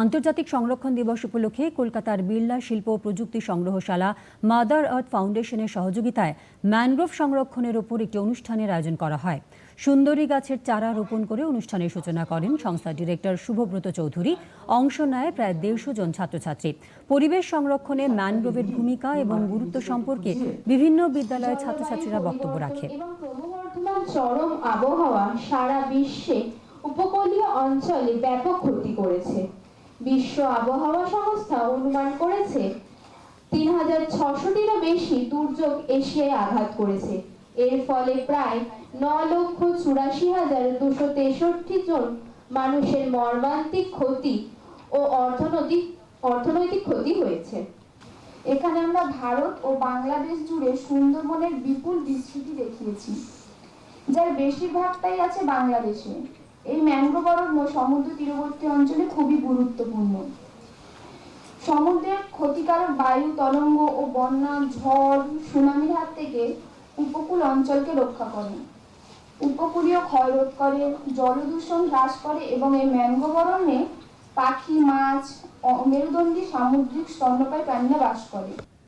আন্তর্জাতিক সংরক্ষণ দিবস উপলক্ষে কলকাতার বিড়লা শিল্প প্রযুক্তি সংগ্রহশালা মাদার আর্থ ফাউন্ডেশনের সহযোগিতায় ম্যানগ্রোভ সংরক্ষণের ওপর একটি অনুষ্ঠানের আয়োজন করা হয়। সুন্দরী গাছের চারা রোপণ করে অনুষ্ঠানের সূচনা করেন সংস্থার ডিরেক্টর শুভব্রত চৌধুরী। অংশ নেয় প্রায় দেড়শো জন ছাত্রছাত্রী। পরিবেশ সংরক্ষণে ম্যানগ্রোভের ভূমিকা এবং গুরুত্ব সম্পর্কে বিভিন্ন বিদ্যালয়ের ছাত্রছাত্রীরা বক্তব্য রাখে। চরম আবহাওয়া সারা বিশ্বে উপকূলীয় অঞ্চলে ব্যাপক ক্ষতি করেছে। বিশ্ব আবহাওয়া সংস্থা অনুমান করেছে, তিন হাজার ছশোটিরও বেশি দুর্যোগ এশিয়ায় আঘাত করেছে। এর ফলে প্রায় ন লক্ষ চুরাশি হাজার দুশো তেষট্টি জন মানুষের মর্মান্তিক ক্ষতি ও অর্থনৈতিক অর্থনৈতিক ক্ষতি হয়েছে। এখানে আমরা ভারত ও বাংলাদেশ জুড়ে সুন্দরবনের বিপুল বিস্তৃতি দেখিয়েছি, যার বেশিরভাগটাই আছে বাংলাদেশে। এই ম্যানগ্রোভ অরণ্য সমুদ্র তীরবর্তী অঞ্চলে খুবই গুরুত্বপূর্ণ। সমুদ্রের ক্ষতিকারক বায়ু, তরঙ্গ ও বন্যা, ঝড়, সুনামির হাত থেকে উপকূল অঞ্চলকে রক্ষা করে। উপকূলীয় ক্ষয় রোধ করে, জলদূষণ হ্রাস করে এবং এই ম্যানগ্রোভ অরণ্যে পাখি, মাছ মেরুদণ্ডী সামুদ্রিক স্তন্যপায়ী প্রাণীরা বাস করে।